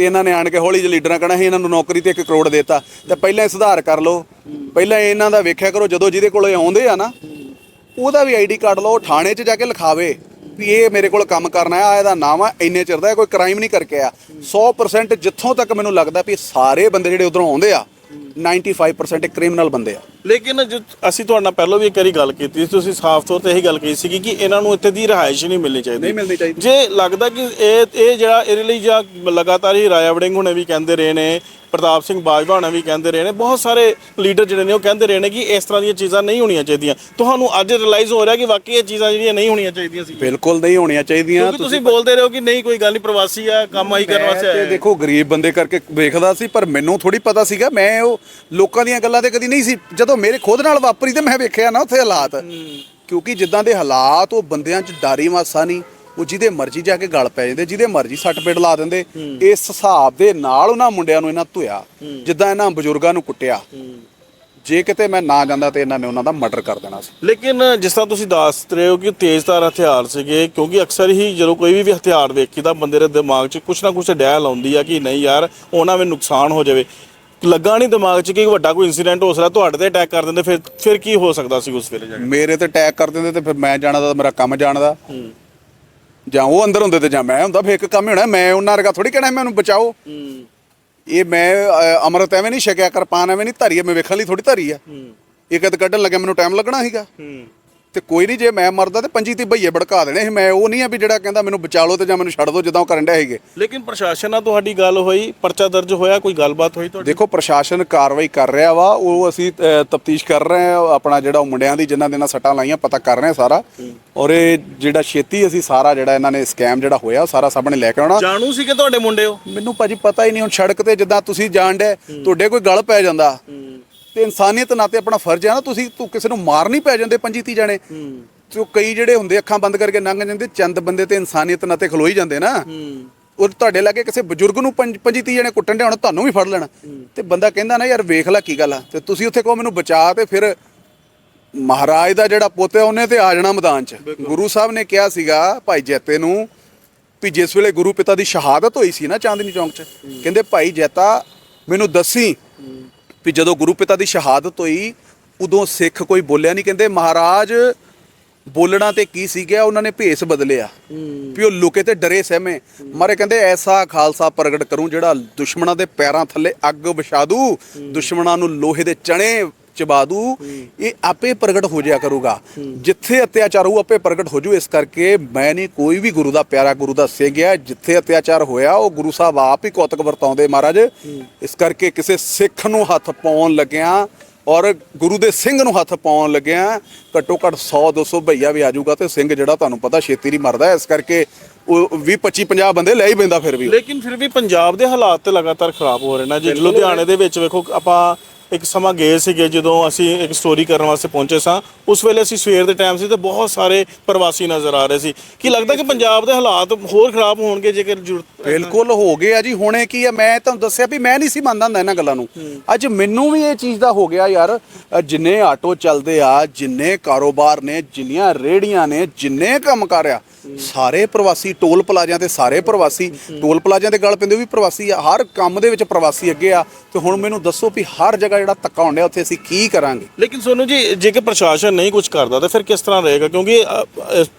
ਤੇ ਇਹਨਾਂ ਨੇ ਆਣ ਕੇ ਹੌਲੀ ਜਿਹੀ ਲੀਡਰਾਂ ਕਹਣਾ ਸੀ, ਇਹਨਾਂ ਨੂੰ ਨੌਕਰੀ ਤੇ 1 ਕਰੋੜ ਦੇਤਾ। ਤੇ ਪਹਿਲਾਂ ਇਹ ਸੁਧਾਰ ਕਰ ਲਓ। ਪਹਿਲਾਂ ਇਹਨਾਂ ਦਾ ਵੇਖਿਆ ਕਰੋ, ਜਦੋਂ ਜਿਹਦੇ ਕੋਲ ਆਉਂਦੇ ਆ ਨਾ, ਉਹਦਾ ਵੀ ਆਈਡੀ ਕਾਰਡ ਲਓ, ਥਾਣੇ 'ਚ ਜਾ ਕੇ ਲਿਖਾਵੇ ਵੀ ਇਹ ਮੇਰੇ ਕੋਲ ਕੰਮ ਕਰਨਾ ਆ ਇਹਦਾ ਨਾਮ ਆ, ਇੰਨੇ ਚਿਰ ਦਾ ਕੋਈ ਕ੍ਰਾਈਮ ਨਹੀਂ ਕਰਕੇ ਆ 100% ਜਿੱਥੋਂ ਤੱਕ ਮੈਨੂੰ ਲੱਗਦਾ ਵੀ ਸਾਰੇ ਬੰਦੇ ਜਿਹੜੇ ਉਧਰੋਂ ਆਉਂਦੇ ਆ 95% ਕ੍ਰਿਮੀਨਲ ਬੰਦੇ ਆ। ਲੇਕਿਨ ਜੋ ਅਸੀਂ ਤੁਹਾਡੇ ਨਾਲ ਪਹਿਲਾਂ ਵੀ ਇੱਕ ਵਾਰੀ ਗੱਲ ਕੀਤੀ ਸੀ ਤੁਸੀਂ ਸਾਫ਼ ਤੌਰ ਤੇ ਇਹੀ ਗੱਲ ਕਹੀ ਸੀਗੀ ਕਿ ਇਹਨਾਂ ਨੂੰ ਇੱਥੇ ਦੀ ਰਿਹਾਇਸ਼ ਨਹੀਂ ਮਿਲਣੀ ਚਾਹੀਦੀ। ਨਹੀਂ ਮਿਲਣੀ ਚਾਹੀਦੀ। ਜੇ ਲੱਗਦਾ ਕਿ ਇਹ ਇਹ ਜਿਹੜਾ ਇਹਦੇ ਲਈ ਜਾਂ ਲਗਾਤਾਰ ਹੀ ਰਾਇਆ ਵੜਿੰਗ ਹੁਣੇ ਵੀ ਕਹਿੰਦੇ ਰਹੇ ਨੇ ਪ੍ਰਤਾਪ ਸਿੰਘ ਬਾਜਵਾ ਹੁਣੇ ਵੀ ਕਹਿੰਦੇ ਰਹੇ ਨੇ ਬਹੁਤ ਸਾਰੇ ਲੀਡਰ ਜਿਹੜੇ ਨੇ ਉਹ ਕਹਿੰਦੇ ਰਹੇ ਨੇ ਕਿ ਇਸ ਤਰ੍ਹਾਂ ਦੀਆਂ ਚੀਜ਼ਾਂ ਨਹੀਂ ਹੋਣੀਆਂ ਚਾਹੀਦੀਆਂ। ਤੁਹਾਨੂੰ ਅੱਜ ਰਿਅਲਾਈਜ਼ ਹੋ ਰਿਹਾ ਕਿ ਵਾਕਈ ਇਹ ਚੀਜ਼ਾਂ ਜਿਹੜੀਆਂ ਨਹੀਂ ਹੋਣੀਆਂ ਚਾਹੀਦੀਆਂ ਸੀ। ਬਿਲਕੁਲ ਨਹੀਂ ਹੋਣੀਆਂ ਚਾਹੀਦੀਆਂ। ਕਿਉਂਕਿ ਤੁਸੀਂ ਬੋਲਦੇ ਰਹੇ ਹੋ ਕਿ ਨਹੀਂ ਕੋਈ ਗੱਲ ਨਹੀਂ ਪ੍ਰਵਾਸੀ ਆ ਕੰਮ ਆਈ ਕਰਨ ਵਾਸਤੇ ਮੈਂ ਤੇ ਆਏ ਆ। ਦੇਖੋ ਗਰੀਬ ਬੰਦੇ ਕਰਕੇ ਵੇਖਦਾ ਸੀ ਪਰ ਮੈਨੂੰ ਥੋੜੀ ਪਤਾ ਸੀਗਾ ਮੈਂ ਉਹ ਲੋਕਾਂ ਦੀਆਂ ਗੱਲਾਂ ਤੇ ਕਦੀ ਨਹੀਂ ਸੀ। ਜਦੋਂ ਮੇਰੇ ਖੁਦ ਨਾਲ ਵਾਪਰੀ ਤੇ ਮੈਂ ਵੇਖਿਆ ਨਾ ਉੱਥੇ ਹਾਲਾਤ। ਕਿਉਂਕਿ ਜਿੱਦਾਂ ਦੇ ਹਾਲਾਤ ਉਹ ਬੰਦਿਆਂ 'ਚ ਡਾਰੀ ਮਾਸਾ ਨਹੀਂ। ਉਹ ਜਿਹਦੇ ਮਰਜ਼ੀ ਜਾ ਕੇ ਗਲ ਪੈ ਜਾਂਦੇ ਜਿਹਦੇ ਮਰਜ਼ੀ ਸੱਟ ਪੇਟ ਲਾ ਦਿੰਦੇ। ਇਸ ਹਿਸਾਬ ਦੇ ਨਾਲ ਉਹਨਾਂ ਮੁੰਡਿਆਂ ਨੂੰ ਇਹਨਾਂ ਧੋਇਆ ਜਿੱਦਾਂ ਇਹਨਾਂ ਬਜ਼ੁਰਗਾਂ ਨੂੰ ਕੁੱਟਿਆ। ਜੇ ਕਿਤੇ ਮੈਂ ਨਾ ਜਾਂਦਾ ਤੇ ਇਹਨਾਂ ਨੇ ਉਹਨਾਂ ਦਾ ਮਰਡਰ ਕਰ ਦੇਣਾ ਸੀ। ਲੇਕਿਨ ਜਿਸ ਤਰ੍ਹਾਂ ਤੁਸੀਂ ਦੱਸ ਰਹੇ ਹੋ ਕਿ ਤੇਜ਼ਧਾਰ ਹਥਿਆਰ ਸੀਗੇ ਕਿਉਂਕਿ ਅਕਸਰ ਹੀ ਜਦੋਂ ਕੋਈ ਵੀ ਵੀ ਹਥਿਆਰ ਵੇਖੀਦਾ ਬੰਦੇ ਦੇ ਦਿਮਾਗ 'ਚ ਕੁਛ ਨਾ ਕੁਛ ਡੈਲ ਆਉਂਦੀ ਆ ਕਿ ਨਹੀਂ ਯਾਰ ਉਹਨਾਂ ਵਿੱਚ ਨੁਕਸਾਨ ਹੋ ਜਾਵੇ। ਲੱਗਾ ਨਹੀਂ ਦਿਮਾਗ 'ਚ ਕਿ ਵੱਡਾ ਕੋਈ ਇਨਸੀਡੈਂਟ ਹੋ ਸਕਦਾ ਤੁਹਾਡੇ ਤੇ ਅਟੈਕ ਕਰ ਦਿੰਦੇ ਫਿਰ ਫਿਰ ਕੀ ਹੋ ਸਕਦਾ ਸੀ ਉਸ ਵੇਲੇ ਜਾ ਕੇ? ਮੇਰੇ ਤੇ ਅਟੈਕ ਕਰ ਦਿੰਦੇ ਤੇ ਫਿਰ ਮੈਂ ਜਾਣਾ ਤਾਂ ਮੇਰਾ ਕੰਮ ਜਾਣਦਾ। ਜਾਂ ਉਹ ਅੰਦਰ ਹੁੰਦੇ ਤੇ ਜਾਂ ਮੈਂ ਹੁੰਦਾ ਫਿਰ ਇੱਕ ਕੰਮ ਹੀ ਹੋਣਾ ਮੈਂ ਉਹਨਾਂ ਵਰਗਾ ਥੋੜੀ ਕਹਿਣਾ ਮੈਨੂੰ ਬਚਾਓ। ਇਹ ਮੈਂ ਅ, ਅੰਮ੍ਰਿਤ ਐਵੇਂ ਨਹੀਂ ਛਕਿਆ ਕਿਰਪਾਨ ਐਵੇਂ ਨਹੀਂ ਧਰੀ ਹੈ, ਮੈਂ ਵੇਖਣ ਲਈ ਥੋੜੀ ਧਰੀ ਆ। ਇਹ ਕਦ ਕੱਢਣ ਲੱਗਿਆ ਮੈਨੂੰ ਟਾਈਮ ਲੱਗਣਾ ਸੀਗਾ। ਤੇ ਕੋਈ ਨਹੀਂ ਜੇ ਮੈਂ ਮਰਦਾ ਤੇ ਪੰਜੀ ਤੇ ਭਈਏ ਭੜਕਾ ਦੇਣੇ ਸੀ। ਮੈਂ ਉਹ ਨਹੀਂ ਆ ਵੀ ਜਿਹੜਾ ਕਹਿੰਦਾ ਮੈਨੂੰ ਬਚਾ ਲਓ ਤੇ ਜਾਂ ਮੈਨੂੰ ਛੱਡ ਦਿਓ ਜਿੱਦਾਂ ਉਹ ਕਰਨ ਡਿਆ ਸੀਗੇ। ਲੇਕਿਨ ਪ੍ਰਸ਼ਾਸਨ ਨਾਲ ਤੁਹਾਡੀ ਗੱਲ ਹੋਈ ਪਰਚਾ ਦਰਜ ਹੋਇਆ ਕੋਈ ਗੱਲਬਾਤ ਹੋਈ ਤੁਹਾਡੀ? ਦੇਖੋ ਪ੍ਰਸ਼ਾਸਨ ਕਾਰਵਾਈ ਕਰ ਰਿਹਾ ਵਾ ਉਹ ਅਸੀਂ ਤਫਤੀਸ਼ ਕਰ ਰਹੇ ਆ ਆਪਣਾ ਜਿਹੜਾ ਉਹ ਮੁੰਡਿਆਂ ਦੀ ਜਿਨ੍ਹਾਂ ਦੇ ਨਾਲ ਸੱਟਾਂ ਲਾਈਆਂ ਪਤਾ ਕਰ ਰਹੇ ਆ ਸਾਰਾ। ਔਰ ਇਹ ਜਿਹੜਾ ਛੇਤੀ ਅਸੀਂ ਸਾਰਾ ਜਿਹੜਾ ਇਹਨਾਂ ਨੇ ਸਕੈਮ ਜਿਹੜਾ ਹੋਇਆ ਸਾਰਾ ਸਾਹਮਣੇ ਲੈ ਕੇ ਆਉਣਾ। ਜਾਣੂ ਸੀ ਕਿ ਤੁਹਾਡੇ ਮੁੰਡੇ ਹੋ ਮੈਨੂੰ ਭਾਜੀ ਪਤਾ ਹੀ ਨਹੀਂ ਹੁਣ ਸੜਕ ਤੇ ਜਿੱਦਾਂ ਤੁਸੀਂ ਜਾਣਦੇ ਤੁਹਾਡੇ ਕੋਈ ਗਲ ਪੈ ਜਾਂਦਾ। ਤੇ ਇਨਸਾਨੀਅਤ ਨਾਤੇ ਆਪਣਾ ਫਰਜ਼ ਹੈ ਨਾ ਤੁਸੀਂ ਤੂੰ ਕਿਸੇ ਨੂੰ ਮਾਰ ਨਹੀਂ ਪੈ ਜਾਂਦੇ ਪੰਜੀ ਤੀ ਜਾਣੇ। ਤੇ ਉਹ ਕਈ ਜਿਹੜੇ ਹੁੰਦੇ ਅੱਖਾਂ ਬੰਦ ਕਰਕੇ ਲੰਘ ਜਾਂਦੇ ਚੰਦ ਬੰਦੇ ਤੇ ਇਨਸਾਨੀਅਤ ਨਾਤੇ ਖਲੋਈ ਜਾਂਦੇ ਨਾ। ਉਹ ਤੁਹਾਡੇ ਲਾਗੇ ਕਿਸੇ ਬਜ਼ੁਰਗ ਨੂੰ ਪੰਜ- ਪੰਜੀ ਤੀ ਜਣੇ ਕੁੱਟਣ ਦੇ ਹੁਣ ਤੁਹਾਨੂੰ ਵੀ ਫੜ ਲੈਣਾ। ਤੇ ਬੰਦਾ ਕਹਿੰਦਾ ਨਾ ਯਾਰ ਵੇਖ ਲੈ ਕੀ ਗੱਲ ਆ। ਤੇ ਤੁਸੀਂ ਉੱਥੇ ਕਹੋ ਮੈਨੂੰ ਬਚਾ ਤੇ ਫਿਰ ਮਹਾਰਾਜ ਦਾ ਜਿਹੜਾ ਪੁੱਤ ਹੈ ਉਹਨੇ ਤੇ ਆ ਜਾਣਾ ਮੈਦਾਨ 'ਚ। ਗੁਰੂ ਸਾਹਿਬ ਨੇ ਕਿਹਾ ਸੀਗਾ ਭਾਈ ਜੈਤੇ ਨੂੰ ਵੀ ਜਿਸ ਵੇਲੇ ਗੁਰੂ ਪਿਤਾ ਦੀ ਸ਼ਹਾਦਤ ਹੋਈ ਸੀ ਨਾ ਚਾਂਦਨੀ ਚੌਂਕ 'ਚ ਕਹਿੰਦੇ ਭਾਈ ਜੈਤਾ ਮੈਨੂੰ ਦੱਸੀ ਵੀ ਜਦੋਂ ਗੁਰੂ ਪਿਤਾ ਦੀ ਸ਼ਹਾਦਤ ਹੋਈ ਉਦੋਂ ਸਿੱਖ ਕੋਈ ਬੋਲਿਆ ਨਹੀਂ। ਕਹਿੰਦੇ ਮਹਾਰਾਜ ਬੋਲਣਾ ਤੇ ਕੀ ਸੀ ਗਿਆ ਉਹਨਾਂ ਨੇ ਭੇਸ ਬਦਲਿਆ। ਵੀ ਉਹ ਲੁਕੇ ਤੇ ਡਰੇ ਸਹਿਮੇ। ਮਾਰੇ ਕਹਿੰਦੇ ਐਸਾ ਖਾਲਸਾ ਪ੍ਰਗਟ ਕਰੂੰ ਜਿਹੜਾ ਦੁਸ਼ਮਣਾਂ ਦੇ ਪੈਰਾਂ ਥੱਲੇ ਅੱਗ ਵਿਛਾ ਦੂ। ਦੁਸ਼ਮਣਾਂ ਨੂੰ ਲੋਹੇ ਦੇ ਚਣੇ ਚਬਾ ਦੂ ਇਹ ਆਪੇ ਪ੍ਰਗਟ ਹੋ ਜਾਇਆ ਕਰੂਗਾ। ਜਿੱਥੇ ਅਤਿਆਚਾਰ ਹੋਊ ਆਪੇ ਪ੍ਰਗਟ ਹੋ ਜੂ। ਇਸ ਕਰਕੇ ਮੈਂ ਨਹੀਂ ਕੋਈ ਵੀ ਗੁਰੂ ਦਾ ਪਿਆਰਾ ਗੁਰੂ ਦਾ ਸਿੰਘ ਹੈ। ਜਿੱਥੇ ਅਤਿਆਚਾਰ ਹੋਇਆ ਉਹ ਗੁਰੂ ਸਾਹਿਬ ਆਪ ਹੀ ਕੌਤਕ ਵਰਤਾਉਂਦੇ ਮਹਾਰਾਜ। ਇਸ ਕਰਕੇ ਕਿਸੇ ਸਿੱਖ ਨੂੰ ਹੱਥ ਪਾਉਣ ਲੱਗਿਆ ਔਰ ਗੁਰੂ ਦੇ ਸਿੰਘ ਨੂੰ ਹੱਥ ਪਾਉਣ ਲੱਗਿਆ ਘੱਟੋ ਘੱਟ 100 200 ਭਈਆ ਵੀ ਆਜੂਗਾ ਤੇ ਸਿੰਘ ਜਿਹੜਾ ਤੁਹਾਨੂੰ ਪਤਾ ਛੇਤੀ ਨਹੀਂ ਮਰਦਾ। ਇਸ ਕਰਕੇ ਉਹ 20 25 50 ਬੰਦੇ ਲੈ ਹੀ ਪੈਂਦਾ ਫਿਰ ਵੀ। ਲੇਕਿਨ ਫਿਰ ਵੀ ਪੰਜਾਬ ਦੇ ਹਾਲਾਤ ਤੇ ਲਗਾਤਾਰ ਖਰਾਬ ਹੋ ਰਹੇ ਨੇ। ਜੇ ਲੁਧਿਆਣੇ ਦੇ ਵਿੱਚ ਵੇਖੋ ਆਪਾਂ ਇੱਕ ਸਮਾਂ ਗਏ ਸੀਗੇ ਜਦੋਂ ਅਸੀਂ ਇੱਕ ਸਟੋਰੀ ਕਰਨ ਵਾਸਤੇ ਪਹੁੰਚੇ ਸਾਂ। ਉਸ ਵੇਲੇ ਅਸੀਂ ਸਵੇਰ ਦੇ ਟਾਈਮ ਸੀ ਤੇ ਬਹੁਤ ਸਾਰੇ ਪ੍ਰਵਾਸੀ ਨਜ਼ਰ ਆ ਰਹੇ ਸੀ। ਕੀ ਲੱਗਦਾ ਕਿ ਪੰਜਾਬ ਦੇ ਹਾਲਾਤ ਹੋਰ ਖਰਾਬ ਹੋਣਗੇ ਜੇਕਰ ਜ਼ਰੂਰਤ ਬਿਲਕੁਲ ਹੋ ਗਏ ਆ ਜੀ। ਹੁਣੇ ਕੀ ਆ ਮੈਂ ਤੁਹਾਨੂੰ ਦੱਸਿਆ ਵੀ ਮੈਂ ਨਹੀਂ ਸੀ ਮੰਨਦਾ ਹੁੰਦਾ ਇਹਨਾਂ ਗੱਲਾਂ ਨੂੰ। ਅੱਜ ਮੈਨੂੰ ਵੀ ਇਹ ਚੀਜ਼ ਦਾ ਹੋ ਗਿਆ ਯਾਰ ਜਿੰਨੇ ਆਟੋ ਚੱਲਦੇ ਆ ਜਿੰਨੇ ਕਾਰੋਬਾਰ ਨੇ ਜਿੰਨੀਆਂ ਰੇੜੀਆਂ ਨੇ ਜਿੰਨੇ ਕੰਮ ਕਰ ਆ ਸਾਰੇ ਪ੍ਰਵਾਸੀ, ਟੋਲ ਪਲਾਜ਼ਿਆਂ ਤੇ ਸਾਰੇ ਪ੍ਰਵਾਸੀ, ਟੋਲ ਪਲਾਜ਼ਿਆਂ ਤੇ ਗੱਲ ਪੈਂਦੇ ਉਹ ਵੀ ਪ੍ਰਵਾਸੀ ਆ, ਹਰ ਕੰਮ ਦੇ ਵਿੱਚ ਪ੍ਰਵਾਸੀ ਅੱਗੇ ਆ, ਤੇ ਹੁਣ ਮੈਨੂੰ ਦੱਸੋ ਵੀ ਹਰ ਜਗ੍ਹਾ ਜਿਹੜਾ ਧੱਕਾ ਹੁੰਦਾ ਉੱਥੇ ਅਸੀਂ ਕੀ ਕਰਾਂਗੇ? ਲੇਕਿਨ ਸੋਨੂ ਜੀ, ਜੇਕਰ ਪ੍ਰਸ਼ਾਸਨ ਨਹੀਂ ਕੁਝ ਕਰਦਾ, ਤਾਂ ਫਿਰ ਕਿਸ ਤਰ੍ਹਾਂ ਰਹੇਗਾ? ਕਿਉਂਕਿ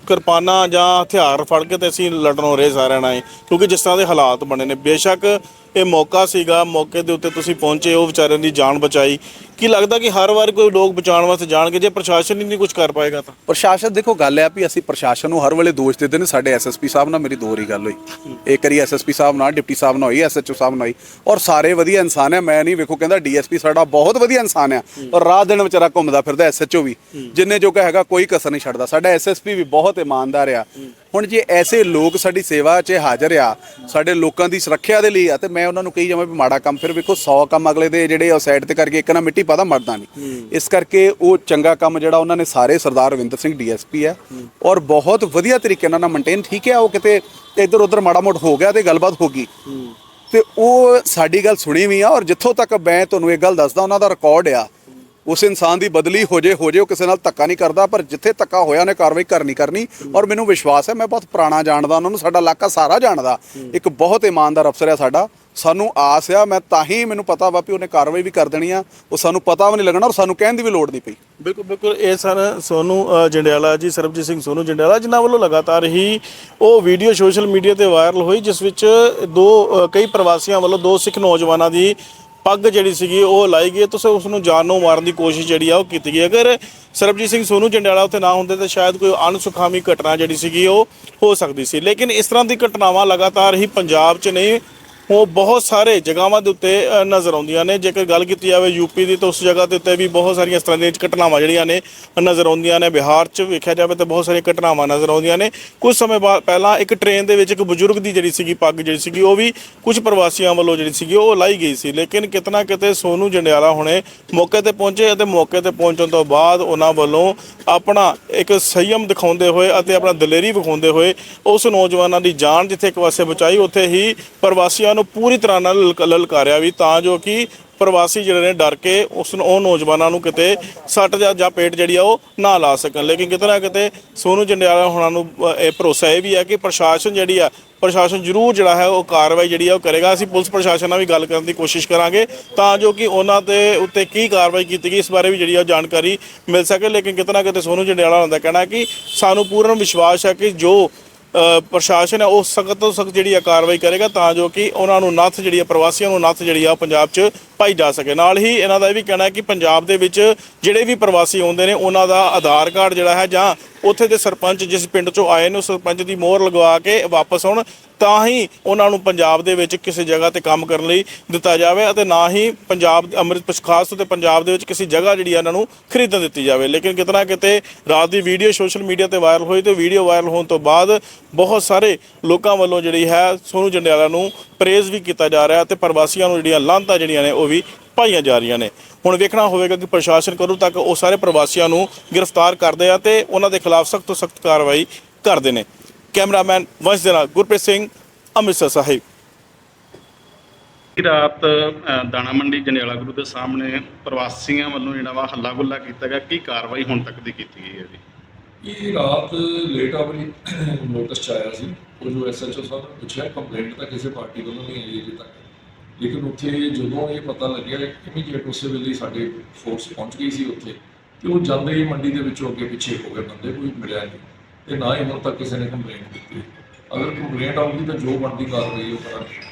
ਕਿਰਪਾਨਾਂ ਜਾਂ ਹਥਿਆਰ ਫੜ ਕੇ ਤੇ ਅਸੀਂ ਲੜਨ ਰਹੇ ਸਾਰਿਆਂ ਨਾਲ ਕਿਉਂਕਿ ਜਿਸ ਤਰ੍ਹਾਂ ਦੇ ਹਾਲਾਤ ਬਣੇ ਨੇ, ਬੇਸ਼ੱਕ ਇਹ ਮੌਕਾ ਸੀਗਾ, ਮੌਕੇ ਦੇ ਉੱਤੇ ਤੁਸੀਂ ਪਹੁੰਚੇ, ਉਹ ਵਿਚਾਰਿਆਂ ਦੀ ਜਾਨ ਬਚਾਈ। ਕੀ ਲੱਗਦਾ ਕਿ ਹਰ ਵਾਰ ਕੋਈ ਲੋਕ ਬਚਾਉਣ ਵਾਸਤੇ ਜਾਣਗੇ? ਜੇ ਪ੍ਰਸ਼ਾਸਨ ਹੀ ਨਹੀਂ ਕੁਝ ਕਰ ਪਾਏਗਾ ਤਾਂ? ਪ੍ਰਸ਼ਾਸਨ, ਦੇਖੋ, ਗੱਲ ਹੈ ਵੀ ਅਸੀਂ ਪ੍ਰਸ਼ਾਸਨ ਨੂੰ ਹਰ ਵੇਲੇ ਦੋਸ਼ ਦਿੰਦੇ ਨੇ। ਸਾਡੇ ਐਸਐਸਪੀ ਸਾਹਿਬ ਨਾਲ ਮੇਰੀ ਦੋ ਵਾਰੀ ਗੱਲ ਹੋਈ। ਇੱਕ ਵਾਰੀ ਐਸਐਸਪੀ ਸਾਹਿਬ ਨਾਲ, ਡਿਪਟੀ ਸਾਹਿਬ ਨਾਲ ਹੋਈ ਐਸਐਚਓ ਸਾਹਿਬ ਨਾਲ ਹੋਈ। ਔਰ ਸਾਰੇ ਵਧੀਆ ਇਨਸਾਨ ਆ, ਮੈਂ ਨਹੀਂ ਵੇਖੋ, ਕਹਿੰਦਾ ਡੀਐਸਪੀ ਸਾਡਾ ਬਹੁਤ ਵਧੀਆ ਇਨਸਾਨ ਆ। ਔਰ ਰਾਤ ਦਿਨ ਵਿਚਾਰਾ ਘੁੰਮਦਾ ਫਿਰਦਾ ਐਸਐਚਓ ਵੀ। ਜਿੰਨੇ ਜੋਗਾ ਹੈਗਾ, ਕੋਈ ਕਸਰ ਨਹੀਂ ਛੱਡਦਾ। ਸਾਡਾ ਐਸਐਸਪੀ ਵੀ ਬਹੁਤ ਇਮਾਨਦਾਰ ਆ। ਹੁਣ ਜੇ ਐਸੇ ਲੋਕ ਸਾਡੀ ਸੇਵਾ 'ਚ ਹਾਜ਼ਰ ਆ, ਸਾਡੇ ਲੋਕਾਂ ਦੀ ਸੁਰੱਖਿਆ ਦੇ ਲਈ ਆ ਤੇ ਮੈਂ ਉਹਨਾਂ ਨੂੰ ਕਹੀ ਜਾਵਾਂ ਵੀ ਮਾੜਾ ਕੰਮ ਫਿਰ ਵੇਖੋ 100 ਕੰਮ ਅਗਲੇ ਦੇ ਜਿਹੜੇ ਉਹ ਸਾਈਡ ਤੇ ਕਰਕੇ ਇੱਕ ਨਾ ਮਿੱਟੀ ਪਾਦਾ ਮਰਦਾ ਨਹੀਂ। ਇਸ ਕਰਕੇ ਉਹ ਚੰਗਾ ਕੰਮ ਜਿਹੜਾ ਉਹਨਾਂ ਨੇ ਸਾਰੇ ਸਰਦਾਰ ਰਵਿੰਦਰ ਸਿੰਘ ਡੀਐਸਪੀ ਆ ਔਰ ਬਹੁਤ ਵਧੀਆ ਤਰੀਕੇ ਨਾਲ ਮੇਨਟੇਨ ਠੀਕ ਹੈ ਉਹ ਕਿਤੇ ਇੱਧਰ ਉੱਧਰ ਮਾੜਾ ਮੋਟ ਹੋ ਗਿਆ ਤੇ ਗੱਲਬਾਤ ਹੋ ਗਈ। ਤੇ ਉਹ ਸਾਡੀ ਗੱਲ ਸੁਣੀ ਵੀ ਆ ਔਰ ਜਿੱਥੋਂ ਤੱਕ ਮੈਂ ਤੁਹਾਨੂੰ ਇਹ ਗੱਲ ਦੱਸਦਾ ਉਹਨਾਂ ਦਾ ਰਿਕਾਰਡ ਆ। ਉਸ ਇਨਸਾਨ ਦੀ ਬਦਲੀ ਹੋ ਜੇ ਹੋ ਜੇ ਉਹ ਕਿਸੇ ਨਾਲ ਧੱਕਾ ਨਹੀਂ ਕਰਦਾ ਪਰ ਜਿੱਥੇ ਧੱਕਾ ਹੋਇਆ ਉਹਨੇ ਕਾਰਵਾਈ ਕਰਨੀ ਕਰਨੀ ਔਰ ਮੈਨੂੰ ਵਿਸ਼ਵਾਸ ਹੈ ਮੈਂ ਬਹੁਤ ਪੁਰਾਣਾ ਜਾਣਦਾ ਉਹਨਾਂ ਨੂੰ ਸਾਡਾ ਇਲਾਕਾ ਸਾਰਾ ਜਾਣਦਾ। ਇੱਕ ਬਹੁਤ ਇਮਾਨਦਾਰ ਅਫਸਰ ਆ ਸਾਡਾ ਸਾਨੂੰ ਆਸ ਆ, ਮੈਂ ਤਾਂ ਹੀ ਮੈਨੂੰ ਪਤਾ ਵਾ ਵੀ ਉਹਨੇ ਕਾਰਵਾਈ ਵੀ ਕਰ ਦੇਣੀ ਆ। ਉਹ ਸਾਨੂੰ ਪਤਾ ਵੀ ਨਹੀਂ ਲੱਗਣਾ ਔਰ ਸਾਨੂੰ ਕਹਿਣ ਦੀ ਵੀ ਲੋੜ ਨਹੀਂ ਪਈ। ਬਿਲਕੁਲ ਬਿਲਕੁਲ। ਇਹ ਸਨ ਸੋਨੂ ਜੰਡਿਆਲਾ ਜੀ, ਸਰਬਜੀਤ ਸਿੰਘ ਸੋਨੂ ਜੰਡਿਆਲਾ, ਜਿਨ੍ਹਾਂ ਵੱਲੋਂ ਲਗਾਤਾਰ ਹੀ ਉਹ ਵੀਡੀਓ ਸੋਸ਼ਲ ਮੀਡੀਆ ਤੇ ਵਾਇਰਲ ਹੋਈ, ਜਿਸ ਵਿੱਚ ਦੋ ਕਈ ਪ੍ਰਵਾਸੀਆਂ ਵੱਲੋਂ ਦੋ ਸਿੱਖ ਨੌਜਵਾਨਾਂ ਦੀ ਪੱਗ ਜਿਹੜੀ ਸੀਗੀ ਉਹ ਲਾਈ ਗਈ ਤੁਸੀਂ ਉਸ ਨੂੰ ਜਾਨੋਂ ਮਾਰਨ ਦੀ ਕੋਸ਼ਿਸ਼ ਜਿਹੜੀ ਆ ਉਹ ਕੀਤੀ ਗਈ ਅਗਰ ਸਰਬਜੀਤ ਸਿੰਘ ਸੋਨੂ ਜੰਡਿਆਲਾ ਉੱਥੇ ਨਾ ਹੁੰਦੇ ਤਾਂ ਸ਼ਾਇਦ ਕੋਈ ਅਣਸੁਖਾਵੀ ਘਟਨਾ ਜਿਹੜੀ ਸੀਗੀ ਉਹ ਹੋ ਸਕਦੀ ਸੀ। ਲੇਕਿਨ ਇਸ ਤਰ੍ਹਾਂ ਦੀ ਘਟਨਾਵਾਂ ਲਗਾਤਾਰ ਹੀ ਪੰਜਾਬ 'ਚ ਨਹੀਂ ਉਹ ਬਹੁਤ ਸਾਰੇ ਜਗ੍ਹਾਵਾਂ ਦੇ ਉੱਤੇ ਨਜ਼ਰ ਆਉਂਦੀਆਂ ਨੇ। ਜੇਕਰ ਗੱਲ ਕੀਤੀ ਜਾਵੇ ਯੂਪੀ ਦੀ, ਤਾਂ ਉਸ ਜਗ੍ਹਾ ਦੇ ਉੱਤੇ ਵੀ ਬਹੁਤ ਸਾਰੀਆਂ ਇਸ ਤਰ੍ਹਾਂ ਦੀਆਂ ਘਟਨਾਵਾਂ ਜਿਹੜੀਆਂ ਨੇ, ਨਜ਼ਰ ਆਉਂਦੀਆਂ ਨੇ। ਬਿਹਾਰ 'ਚ ਵੇਖਿਆ ਜਾਵੇ ਤਾਂ ਬਹੁਤ ਸਾਰੀਆਂ ਘਟਨਾਵਾਂ ਨਜ਼ਰ ਆਉਂਦੀਆਂ ਨੇ। ਕੁਝ ਸਮੇਂ ਬਾਅਦ ਪਹਿਲਾਂ ਇੱਕ ਟ੍ਰੇਨ ਦੇ ਵਿੱਚ ਇੱਕ ਬਜ਼ੁਰਗ ਦੀ ਜਿਹੜੀ ਸੀਗੀ, ਪੱਗ ਜਿਹੜੀ ਸੀਗੀ, ਉਹ ਵੀ ਕੁਝ ਪ੍ਰਵਾਸੀਆਂ ਵੱਲੋਂ ਜਿਹੜੀ ਸੀਗੀ, ਉਹ ਲਾਈ ਗਈ ਸੀ। ਲੇਕਿਨ ਕਿਤਨਾ ਕਿਤੇ ਸੋਨੂ ਜੰਡਿਆਲਾ ਹੁਣੇ ਮੌਕੇ ਤੇ ਪਹੁੰਚੇ ਅਤੇ ਮੌਕੇ ਤੇ ਪਹੁੰਚਣ ਤੋਂ ਬਾਅਦ ਉਹਨਾਂ ਵੱਲੋਂ ਆਪਣਾ ਇੱਕ ਸੰਯਮ ਦਿਖਾਉਂਦੇ ਹੋਏ ਅਤੇ ਆਪਣਾ ਦਲੇਰੀ ਵਿਖਾਉਂਦੇ ਹੋਏ ਉਸ ਨੌਜਵਾਨਾਂ ਦੀ ਜਾਨ ਜਿੱਥੇ ਇੱਕ ਪਾਸੇ ਬਚਾਈ, ਉੱਥੇ ਹੀ ਪ੍ਰਵਾਸੀਆਂ ਨੂੰ ਨੂੰ ਪੂਰੀ ਤਰ੍ਹਾਂ ਨਾਲ ਲਲਕ- ਲਲਕਾਰਿਆ ਵੀ ਤਾਂ ਜੋ ਕਿ ਪ੍ਰਵਾਸੀ ਜਿਹੜੇ ਨੇ ਡਰ ਕੇ ਉਸ ਨੂੰ ਉਹ ਨੌਜਵਾਨਾਂ ਨੂੰ ਕਿਤੇ ਸੱਟ ਜਾਂ ਜਾਂ ਪੇਟ ਜਿਹੜੀ ਆ ਉਹ ਨਾ ਲਾ ਸਕਣ। ਲੇਕਿਨ ਕਿਤੇ ਨਾ ਕਿਤੇ ਸੋਨੂੰ ਜੰਡਿਆਲਾ ਹੋਣਾ ਨੂੰ ਅ, ਇਹ ਭਰੋਸਾ ਇਹ ਵੀ ਹੈ ਕਿ ਪ੍ਰਸ਼ਾਸਨ ਜਿਹੜੀ ਆ ਪ੍ਰਸ਼ਾਸਨ ਜ਼ਰੂਰ ਜਿਹੜਾ ਹੈ ਉਹ ਕਾਰਵਾਈ ਜਿਹੜੀ ਆ ਉਹ ਕਰੇਗਾ। ਅਸੀਂ ਪੁਲਿਸ ਪ੍ਰਸ਼ਾਸਨ ਨਾਲ ਵੀ ਗੱਲ ਕਰਨ ਦੀ ਕੋਸ਼ਿਸ਼ ਕਰਾਂਗੇ ਤਾਂ ਜੋ ਕਿ ਉਹਨਾਂ ਦੇ ਉੱਤੇ ਕੀ ਕਾਰਵਾਈ ਕੀਤੀ ਗਈ ਇਸ ਬਾਰੇ ਵੀ ਜਿਹੜੀ ਆ ਉਹ ਜਾਣਕਾਰੀ ਮਿਲ ਸਕੇ। ਲੇਕਿਨ ਕਿਤੇ ਨਾ ਕਿਤੇ ਸੋਨੂੰ ਜੰਡਿਆਲਾ ਹੋਣਾ ਦਾ ਕਹਿਣਾ ਹੈ ਕਿ ਸਾਨੂੰ ਪੂਰਨ ਵਿਸ਼ਵਾਸ ਹੈ ਕਿ ਜੋ ਪ੍ਰਸ਼ਾਸਨ ਹੈ, ਉਹ ਸਖਤ ਤੋਂ ਸਖਤ ਜਿਹੜੀ ਆ ਕਾਰਵਾਈ ਕਰੇਗਾ ਤਾਂ ਜੋ ਕਿ ਉਹਨਾਂ ਨੂੰ ਨੱਥ ਜਿਹੜੀ ਆ, ਪ੍ਰਵਾਸੀਆਂ ਨੂੰ ਨੱਥ ਜਿਹੜੀ ਆ, ਉਹ ਪੰਜਾਬ 'ਚ ਪਾਈ ਜਾ ਸਕੇ। ਨਾਲ ਹੀ ਇਹਨਾਂ ਦਾ ਇਹ ਵੀ ਕਹਿਣਾ ਹੈ ਕਿ ਪੰਜਾਬ ਦੇ ਵਿੱਚ ਜਿਹੜੇ ਵੀ ਪ੍ਰਵਾਸੀ ਆਉਂਦੇ ਨੇ, ਉਹਨਾਂ ਦਾ ਆਧਾਰ ਕਾਰਡ ਜਿਹੜਾ ਹੈ ਜਾਂ ਉੱਥੇ ਦੇ ਸਰਪੰਚ ਜਿਸ ਪਿੰਡ 'ਚੋਂ ਆਏ ਨੇ ਉਸ ਸਰਪੰਚ ਦੀ ਮੋਹਰ ਲਗਵਾ ਕੇ ਵਾਪਸ ਆਉਣ। ਤਾਂ ਹੀ ਉਹਨਾਂ ਨੂੰ ਪੰਜਾਬ ਦੇ ਵਿੱਚ ਕਿਸੇ ਜਗ੍ਹਾ ਤੇ ਕੰਮ ਕਰਨ ਲਈ ਦਿੱਤਾ ਜਾਵੇ ਅਤੇ ਨਾ ਹੀ ਪੰਜਾਬ ਅੰਮ੍ਰਿਤ ਖਾਸ ਤੌਰ ਤੇ ਪੰਜਾਬ ਦੇ ਵਿੱਚ ਕਿਸੇ ਜਗ੍ਹਾ ਜਿਹੜੀ ਆ ਇਹਨਾਂ ਨੂੰ ਖਰੀਦਣ ਦਿੱਤੀ ਜਾਵੇ। ਲੇਕਿਨ ਕਿਤਨਾ ਕਿਤੇ ਰਾਤ ਦੀ ਵੀਡੀਓ ਸੋਸ਼ਲ ਮੀਡੀਆ ਤੇ ਵਾਇਰਲ ਹੋਈ ਤੇ ਵੀਡੀਓ ਵਾਇਰਲ ਹੋਣ ਤੋਂ ਬਾਅਦ ਬਹੁਤ ਸਾਰੇ ਲੋਕਾਂ ਵੱਲੋਂ ਜਿਹੜੀ ਹੈ ਸੋਨੂ ਜੰਡਿਆਲਾ ਨੂੰ ਪ੍ਰੇਜ਼ ਵੀ ਕੀਤਾ ਜਾ ਰਿਹਾ ਤੇ ਪ੍ਰਵਾਸੀਆਂ ਨੂੰ ਜਿਹੜੀਆਂ ਲਾਂਤਾਂ ਜਿਹੜੀਆਂ ਨੇ, ਉਹ ਵੀ ਪਾਈਆਂ ਜਾ ਰਹੀਆਂ ਨੇ। ਹੁਣ ਵੇਖਣਾ ਹੋਵੇਗਾ ਕਿ ਪ੍ਰਸ਼ਾਸਨ ਕਦੋਂ ਤੱਕ ਉਹ ਸਾਰੇ ਪ੍ਰਵਾਸੀਆਂ ਨੂੰ ਗ੍ਰਿਫਤਾਰ ਕਰਦੇ ਆ ਤੇ ਉਹਨਾਂ ਦੇ ਖਿਲਾਫ ਸਖਤ ਤੋਂ ਸਖਤ ਕਾਰਵਾਈ ਕਰਦੇ ਨੇ। ਕੈਮਰਾਮੈਨ ਵੰਸ਼ ਦੇ ਨਾਲ ਗੁਰਪ੍ਰੀਤ ਸਿੰਘ ਅੰਮ੍ਰਿਤਸਰ ਸਾਹਿਬ। ਰਾਤ ਦਾਣਾ ਮੰਡੀ ਜੰਡਿਆਲਾ ਗੁਰੂ ਦੇ ਸਾਹਮਣੇ ਪ੍ਰਵਾਸੀਆਂ ਵੱਲੋਂ ਜਿਹੜਾ ਵਾ ਹੱਲਾ ਗੁੱਲਾ ਕੀਤਾ ਗਿਆ ਕੀ ਕਾਰਵਾਈ ਹੁਣ ਤੱਕ ਦੀ ਕੀਤੀ ਗਈ ਹੈ ਜੀ? ਇਹ ਰਾਤ ਲੇਟ ਆਵਰੀ ਨੋਟਿਸ ਚ ਆਇਆ ਸੀ। ਉਹ ਜੋ ਐਸਐਚਓ ਸਾਹਿਬ ਨੇ ਪੁੱਛਿਆ ਕੰਪਲੇਂਟ ਤਾਂ ਕਿਸੇ ਪਾਰਟੀ ਵੱਲੋਂ ਨਹੀਂ ਆਈ ਅਜੇ ਤੱਕ। ਲੇਕਿਨ ਉੱਥੇ ਜਦੋਂ ਇਹ ਪਤਾ ਲੱਗਿਆ ਇਮੀਡੀਏਟ ਉਸੇ ਵੇਲੇ ਸਾਡੇ ਫੋਰਸ ਪਹੁੰਚ ਗਈ ਸੀ ਉੱਥੇ, ਤੇ ਉਹ ਜਾਂਦੇ ਹੀ ਮੰਡੀ ਦੇ ਵਿੱਚੋਂ ਅੱਗੇ ਪਿੱਛੇ ਹੋ ਗਏ ਬੰਦੇ, ਕੋਈ ਮਿਲਿਆ ਨਹੀਂ। ਤੇ ਨਾ ਹੀ ਹੁਣ ਤੱਕ ਕਿਸੇ ਨੇ ਕੰਪਲੇਂਟ ਕੀਤੀ। ਅਗਰ ਕੰਪਲੇਂਟ ਆਉਂਦੀ ਤਾਂ ਜੋ ਬਣਦੀ ਕਾਰਵਾਈ ਉਹ ਕਰਾਂਗੇ।